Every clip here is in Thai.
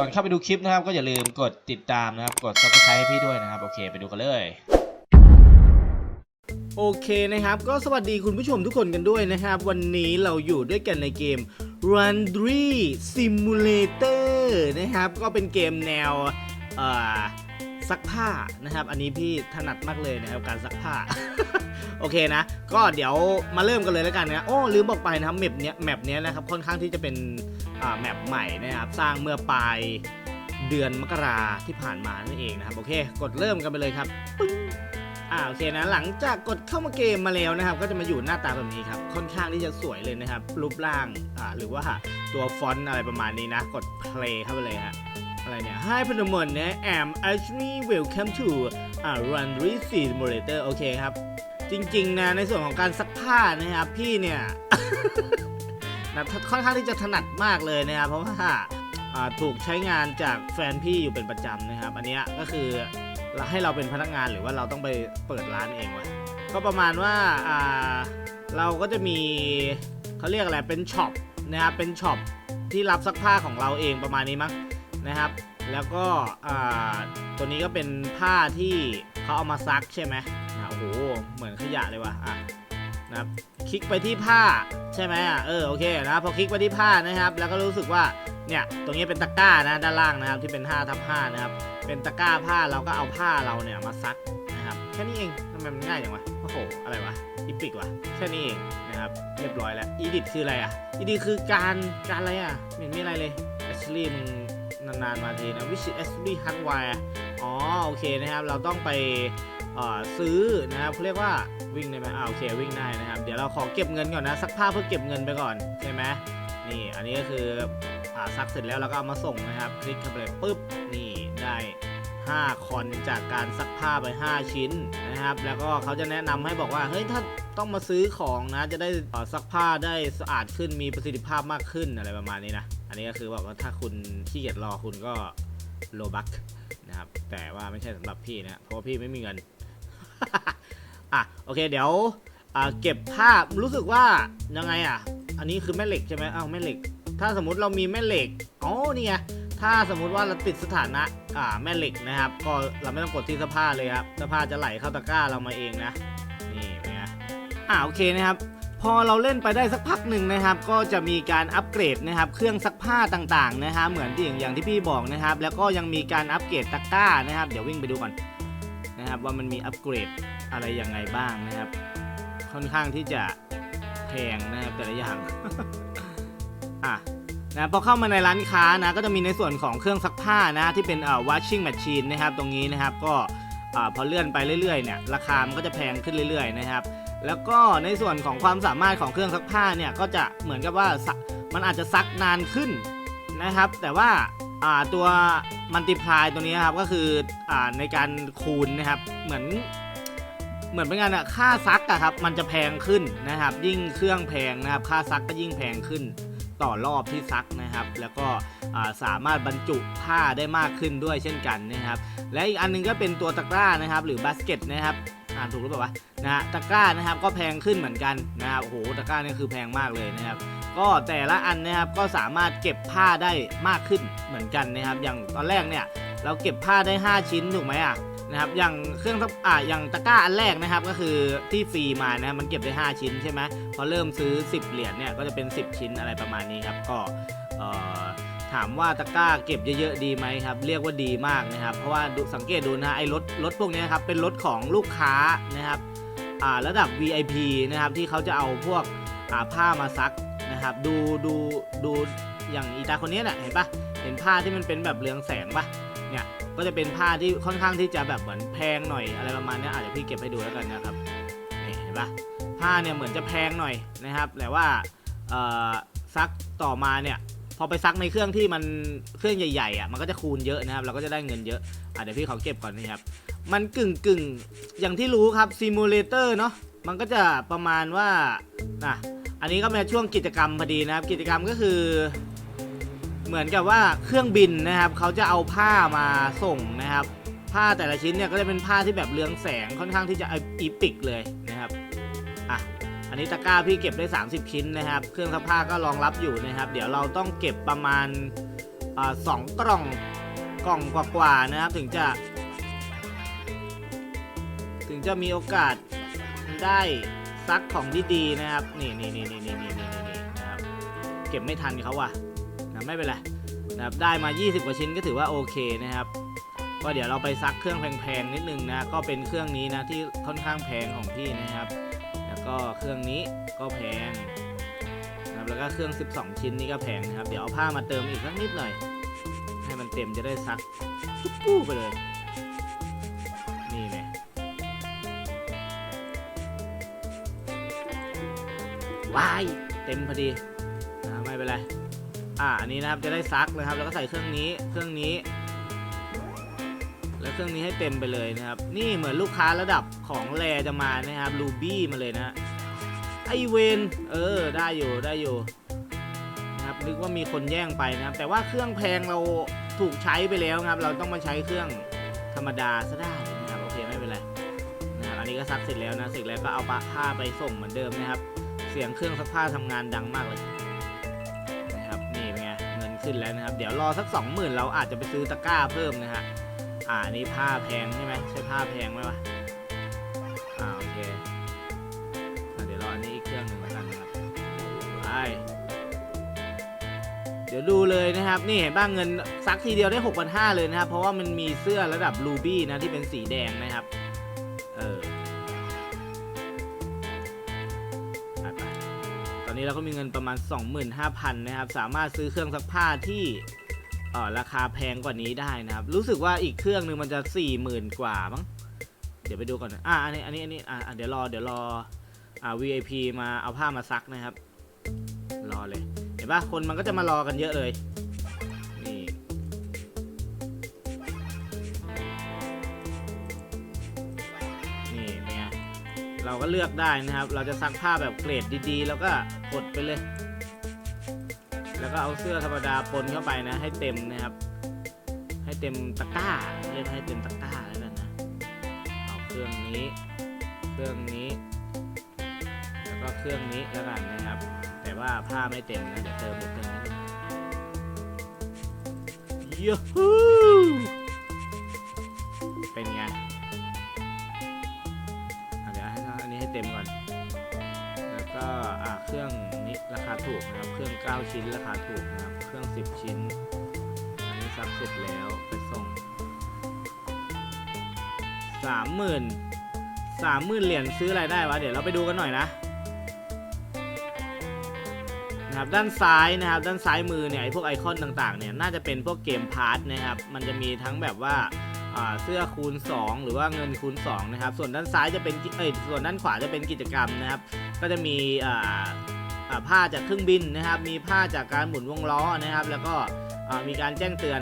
ก่อนเข้าไปดูคลิปนะครับ ก็อย่าลืมกดติดตามนะครับ กด subscribe ให้พี่ด้วยนะครับ โอเค ไปดูกันเลยโอเคนะครับ ก็สวัสดีคุณผู้ชมทุกคนกันด้วยนะครับ วันนี้เราอยู่ด้วยกันในเกม Laundry Simulator นะครับ ก็เป็นเกมแนวซักผ้านะครับ อันนี้พี่ถนัดมากเลยนะครับการซักผ้า โอเคนะ ก็เดี๋ยวมาเริ่มกันเลยแล้วกันนะโอ้ลืมบอกไปนะครับแมปเนี้ยแมปเนี้ยนะครับค่อนข้างที่จะเป็น แมปใหม่นะครับสร้างเมื่อปลายเดือนมกราที่ผ่านมานั่นเองนะครับโอเค กดเริ่มกันไปเลยครับปึ้งอ่าโอเคนะหลังจากกดเข้ามาเกมมาแล้วนะครับ ก็จะมาอยู่หน้าตาแบบนี้ครับค่อนข้างที่จะสวยเลยนะครับ รูปร่างอ่าหรือว่าตัวฟอนต์อะไรประมาณนี้นะ กด play เข้าไปเลยฮะอะไรเนี่ย Hi พนมนนะ am actually welcome to อ่า laundry simulator โอเคครับ จริง ๆ นะ ในส่วนของการซักผ้านะครับ พี่เนี่ย นะค่อนข้างที่จะถนัดมากเลยนะครับ เพราะว่าาถูกใช้งานจากแฟนพี่อยู่เป็นประจำนะครับ อันนี้ก็คือให้เราเป็นพนักงานหรือว่าเราต้องไปเปิดร้านเองวะก็ประมาณว่าาเราก็จะมีเขาเรียกอะไรเป็นช็อปนะครับเป็นช็อปที่รับซักผ้าของเราเองประมาณนี้มั้งนะครับ แล้วก็ตัวนี้ก็เป็นผ้าที่เขาเอามาซักใช่ไหมโอ้โหเหมือนขยะเลยว่ะอะ นะครับคลิกไปที่ผ้าใช่ไหมอะเออโอเคนะพอคลิกไปที่ผ้านะครับ แล้วก็รู้สึกว่าเนี่ยตรงนี้เป็นตะกร้านะด้านล่างนะครับที่เป็น5ทับ5นะครับเป็นตะกร้าผ้าเราก็เอาผ้าเราเนี่ยมาซักนะครับแค่นี้เองทำไมมันง่ายจังวะโอ้โหอะไรวะอีพิกวะแค่นี้เองนะครับเรียบร้อยแล้วอีดิทคืออะไรอะอีดิทคือการการอะไรอะไม่เห็นมีอะไรเลยแอชลีย์มึงนานๆมาทีนะวิชิแอชลีย์ฮัตไวร์อ๋อโอเคนะครับเราต้องไปซื้อนะครับเขาเรียกว่า วิ่งได้ไหมอ่าโอเควิ่งได้นะครับ เดี๋ยวเราขอเก็บเงินก่อนนะซักผ้าเพื่อเก็บเงินไปก่อนใช่ไหมนี่อันนี้ก็คืออ่าซักเสร็จแล้วเราก็เอามาส่งนะครับ คลิกเข้าไปเลยปุ๊บนี่ได้5คอนจากการซักผ้าไป 5 ชิ้นนะครับ แล้วก็เขาจะแนะนำให้บอกว่า เฮ้ย ถ้าต้องมาซื้อของนะ จะได้ซักผ้าได้สะอาดขึ้น มีประสิทธิภาพมากขึ้นอะไรประมาณนี้นะ อันนี้ก็คือบอกว่าถ้าคุณขี้เกียจรอคุณก็โลบักนะครับ แต่ว่าไม่ใช่สำหรับพี่นะ เพราะพี่ไม่มีเงิน อะโอเคเดี๋ยวอ่าเก็บภาพรู้สึกว่ายังไงอะ อันนี้คือแม่เหล็กใช่ไหมอ้าวแม่เหล็ก ถ้าสมมติเรามีแม่เหล็กอ๋อนี่ไงถ้าสมมุติว่าเราติดสถานะอ่าแม่เหล็กนะครับ ก็เราไม่ต้องกดที่เสื้อผ้าเลยครับเสื้อผ้าจะไหลเข้าตะกร้าเรามาเองนะนี่เป็นไงอ่าโอเคนะครับพอเราเล่นไปได้สักพักหนึ่งนะครับ ก็จะมีการอัปเกรดนะครับ เครื่องซักผ้าต่างๆนะฮะเหมือนที่อย่างอย่างที่พี่บอกนะครับ แล้วก็ยังมีการอัปเกรดตะกร้านะครับ เดี๋ยววิ่งไปดูก่อนนะครับว่ามันมีอัปเกรด อะไรยังไงบ้างนะครับ ค่อนข้างที่จะแพงนะครับแต่ละอย่างอะนะพอเข้ามาในร้านค้านะก็จะมีในส่วนของเครื่องซักผ้านะที่เป็นเอ่อ washing machine นะครับ ตรงนี้นะครับก็อ่าพอเลื่อนไปเรื่อยๆเนี่ยราคามันก็จะแพงขึ้นเรื่อยๆนะครับ แล้วก็ในส่วนของความสามารถของเครื่องซักผ้าเนี่ยก็จะเหมือนกับว่ามันอาจจะซักนานขึ้นนะครับ แต่ว่าอ่าตัวมัลติพลายตัวนี้ครับก็คืออ่าในการคูณนะครับเหมือน เหมือนเป็นงานอะค่าซักอะครับมันจะแพงขึ้นนะครับ ยิ่งเครื่องแพงนะครับ ค่าซักก็ยิ่งแพงขึ้นต่อรอบที่ซักนะครับ แล้วก็สามารถบรรจุผ้าได้มากขึ้นด้วยเช่นกันนะครับ และอีกอันหนึงก็เป็นตัวตะกร้านะครับ หรือบาสเกตนะครับอ่านถูกหรือเปล่าวะนะฮะตะกร้านะครับก็แพงขึ้นเหมือนกันนะครับโอ้โหตะกร้านี่คือแพงมากเลยนะครับ ก็แต่ละอันนะครับก็สามารถเก็บผ้าได้มากขึ้นเหมือนกันนะครับ อย่างตอนแรกเนี่ยเราเก็บผ้าได้ 5 ชิ้นถูกไหมอะ นะครับอย่างเครื่องซักอ่าอย่างตะกร้าอันแรกนะครับก็คือที่ฟรีมานะมันเก็บได้ 5 ชิ้นใช่ไหมพอเริ่มซื้อ 10 เหรียญเนี่ยก็จะเป็น 10 ชิ้นอะไรประมาณนี้ครับก็ถามว่าตะกร้าเก็บเยอะๆดีไหมครับ เรียกว่าดีมากนะครับ เพราะว่าสังเกตดูนะไอ้รถรถพวกนี้ครับเป็นรถของลูกค้านะครับอ่าระดับ VIP นะครับที่เขาจะเอาพวกอ่าผ้ามาซักนะครับ ดูดูดูอย่างอีตาคนนี้แหละเห็นปะเห็นผ้าที่มันเป็นแบบเรืองแสงปะเนี่ย ก็จะเป็นผ้าที่ค่อนข้างที่จะแบบเหมือนแพงหน่อยอะไรประมาณนี้อาจจะพี่เก็บให้ดูแล้วกันนะครับนี่เห็นปะผ้าเนี่ยเหมือนจะแพงหน่อยนะครับแต่ว่าซักต่อมาเนี่ยพอไปซักในเครื่องที่มันเครื่องใหญ่ๆอะมันก็จะคูณเยอะนะครับ เราก็จะได้เงินเยอะอะเดี๋ยวพี่ขอเก็บก่อนนะครับ มันกึ่งกึ่งๆอย่างที่รู้ครับซิมูเลเตอร์เนาะมันก็จะประมาณว่านะอันนี้ก็เป็นช่วงกิจกรรมพอดีนะครับ กิจกรรมก็คือ เหมือนกับว่าเครื่องบินนะครับเขาจะเอาผ้ามาส่งนะครับ ผ้าแต่ละชิ้นเนี่ยก็จะเป็นผ้าที่แบบเรืองแสงค่อนข้างที่จะอีปิกเลยนะครับอะอันนี้ตะกร้าพี่เก็บได้ 30 ชิ้นนะครับ เครื่องซักผ้าก็รองรับอยู่นะครับ เดี๋ยวเราต้องเก็บประมาณสองกล่องกล่องกว่าๆนะครับ ถึงจะ ถึงจะมีโอกาสได้ซักของดีๆนะครับ นี่นี่นี่นี่นี่นี่นี่นะครับ เก็บไม่ทันเขาว่ะ นะไม่เป็นไรนะครับได้มา 20 กว่าชิ้นก็ถือว่าโอเคนะครับ ก็เดี๋ยวเราไปซักเครื่องแพงๆนิดนึงนะก็เป็นเครื่องนี้นะที่ค่อนข้างแพงของพี่นะครับ แล้วก็เครื่องนี้ก็แพงนะครับแล้วก็เครื่อง 12 ชิ้นนี้ก็แพงนะครับ เดี๋ยวเอาผ้ามาเติมอีกสักนิดหน่อย ให้มันเต็มจะได้ซักทุกกู้ไปเลยนี่ไงว้ายเต็มพอดีนะไม่เป็นไร อ่าอันนี้นะครับจะได้ซักนะครับ แล้วก็ใส่เครื่องนี้เครื่องนี้ แล้วเครื่องนี้ให้เต็มไปเลยนะครับ นี่เหมือนลูกค้าระดับของแรจะมานะครับรูบี้มาเลยนะไอเวนเออได้อยู่ได้อยู่นะครับนึกว่ามีคนแย่งไปนะครับ แต่ว่าเครื่องแพงเราถูกใช้ไปแล้วครับ เราต้องมาใช้เครื่องธรรมดาซะได้นะครับโอเคไม่เป็นไรนะครับอันนี้ก็ซักเสร็จแล้วนะเสร็จแล้วก็เอาผ้าไปส่งเหมือนเดิมนะครับ เสียงเครื่องซักผ้าทำงานดังมากเลย ขึ้นแล้วนะครับ เดี๋ยวรอสักสองหมื่นเราอาจจะไปซื้อตะกร้าเพิ่มนะฮะ อ่านี้ผ้าแพงใช่ไหมใช่ผ้าแพงไหมวะ อ่าโอเคอเดี๋ยวรออันนี้อีกเครื่องหนึ่งแล้วกันนะครับไปเดี๋ยวดูเลยนะครับ นี่เห็นบ้างเงินซักทีเดียวได้ 6 5 0 0 เลยนะครับ เพราะว่ามันมีเสื้อระดับรูบี้นะที่เป็นสีแดงนะครับ นี้เราก็มีเงินประมาณ 25,000นะครับ สามารถซื้อเครื่องซักผ้าที่ราคาแพงกว่านี้ได้นะครับ รู้สึกว่าอีกเครื่องหนึ่งมันจะสี่หมื่นกว่ามั้งเดี๋ยวไปดูก่อนนะอะอันนี้อันนี้อันนี้อะอะเดี๋ยวรอเดี๋ยวรออ่า VIP มาเอาผ้ามาซักนะครับ รอเลย เห็นปะคนมันก็จะมารอกันเยอะเลยนี่นี่เป็นไงเราก็เลือกได้นะครับ เราจะซักผ้าแบบเกรดดีๆ แล้วก็ กดไปเลย แล้วก็เอาเสื้อธรรมดาปนเข้าไปนะ ให้เต็มนะครับ ให้เต็มตะกร้าเรียกให้เต็มตะกร้าแล้วกันนะเอาเครื่องนี้ เครื่องนี้ แล้วก็เครื่องนี้แล้วกันนะครับ แต่ว่าผ้าไม่เต็มนะเดี๋ยวเติมเดี๋ยวเติมนิดนึงยูฮูเป็นไงเดี๋ยวให้อันนี้ให้เต็มก่อน แล้วก็ ถูกนะครับ เครื่อง 9 ชิ้นราคาถูกนะครับ เครื่อง 10 ชิ้น อันนี้ซักเสร็จแล้ว ไปส่ง 30,000 30,000 เหรียญซื้ออะไรได้วะ เดี๋ยวเราไปดูกันหน่อยนะนะครับด้านซ้ายนะครับด้านซ้ายมือเนี่ยไอพวกไอคอนต่างๆเนี่ยน่าจะเป็นพวกเกมพาร์ทนะครับมันจะมีทั้งแบบว่าเสื้อคูณ 2 หรือว่าเงินคูณ2นะครับส่วนด้านซ้ายจะเป็นเอ้ยส่วนด้านขวาจะเป็นกิจกรรมนะครับก็จะมีอ่า ผ้าจากเครื่องบินนะครับ มีผ้าจากการหมุนวงล้อนะครับ แล้วก็มีการแจ้งเตือน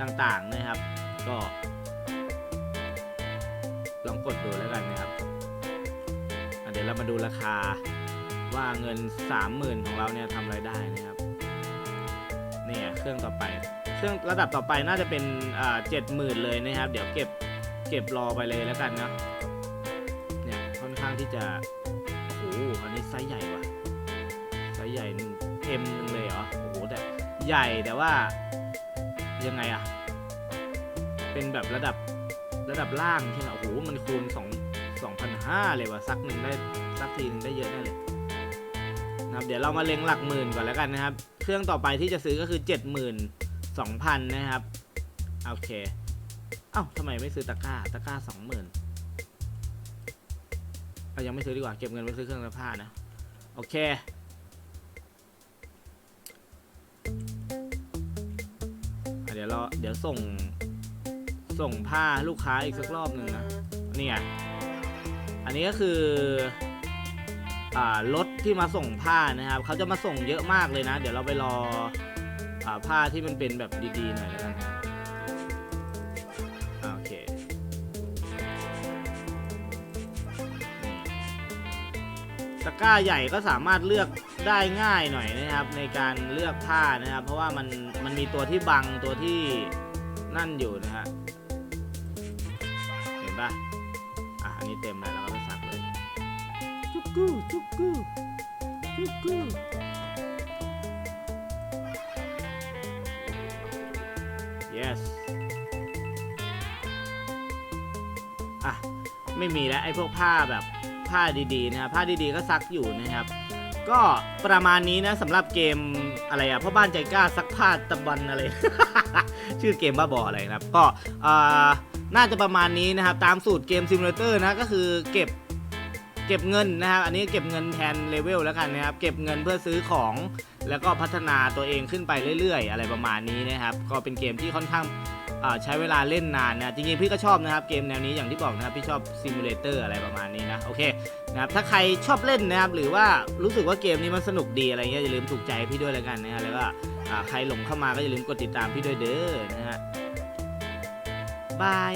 ต่างๆนะครับ ก็ ลองกดดูแล้วกันนะครับเดี๋ยวเรามาดูราคาว่าเงิน 30,000 ของเราเนี่ยทำอะไรได้นะครับเนี่ยเครื่องต่อไป เครื่องระดับต่อไปน่าจะเป็นเจ็ดหมื่นเลยนะครับ เดี๋ยวเก็บเก็บรอไปเลยแล้วกันเนาะเนี่ยค่อนข้างที่จะ ใหญ่แต่ว่ายังไงอะเป็นแบบระดับระดับล่างใช่ไหมโอ้โหมันคูณ2 2,500เลยว่ะซักหนึ่งได้ซักทีหนึงได้เยอะแน่เลยนะครับเดี๋ยวเรามาเล็งหลักหมื่นก่อนแล้วกันนะครับ เครื่องต่อไปที่จะซื้อก็คือ 72,000 นะครับ โอเค เอ้าทำไมไม่ซื้อตะกร้าตะกร้า 20,000เอายังไม่ซื้อดีกว่าเก็บเงินไว้ซื้อเครื่องซักผ้านะ โอเค ดี๋ยวเราเดี๋ยวส่ง ส่งผ้าลูกค้าอีกสักรอบหนึ่งนะนี่ไงอันนี้ก็คืออ่ารถที่มาส่งผ้านะครับเขาจะมาส่งเยอะมากเลยนะ เดี๋ยวเราไปรออ่าผ้าที่มันเป็นแบบดีๆหน่อยแล้วกันอ่าโอเคตะกร้าใหญ่ก็สามารถเลือกได้ง่ายหน่อยนะครับ ในการเลือกผ้านะครับ เพราะว่ามัน มันมีตัวที่บังตัวที่นั่นอยู่นะฮะ เห็นปะอะ อันนี้เต็มแล้วเราก็ไปสักเลยจุกกูจุกกูจุกกู yes อะ ไม่มีแล้วไอ้พวกผ้าแบบผ้าดีๆนะครับผ้าดีๆก็ซักอยู่นะครับ ก็ประมาณนี้นะสำหรับเกมอะไรอะพ่อบ้านใจกล้าซักผ้าตะบันอะไร ชื่อเกมบ้าบออะไรนะครับ ก็น่าจะประมาณนี้นะครับ ตามสูตรเกมซิมูเลเตอร์นะก็คือเก็บเก็บเงินนะครับ อันนี้เก็บเงินแทนเลเวลแล้วกันนะครับ เก็บเงินเพื่อซื้อของ แล้วก็พัฒนาตัวเองขึ้นไปเรื่อยๆ อะไรประมาณนี้นะครับ ก็เป็นเกมที่ค่อนข้าง ใช้เวลาเล่นนานนะจริงๆพี่ก็ชอบนะครับเกมแนวนี้อย่างที่บอกนะครับพี่ชอบซิมูเลเตอร์อะไรประมาณนี้นะโอเคนะครับถ้าใครชอบเล่นนะครับหรือว่ารู้สึกว่าเกมนี้มันสนุกดีอะไรเงี้ยอย่าลืมถูกใจพี่ด้วยแล้วกันนะฮะแล้วก็ใครหลงเข้ามาก็อย่าลืมกดติดตามพี่ด้วยเด้อนะฮะบาย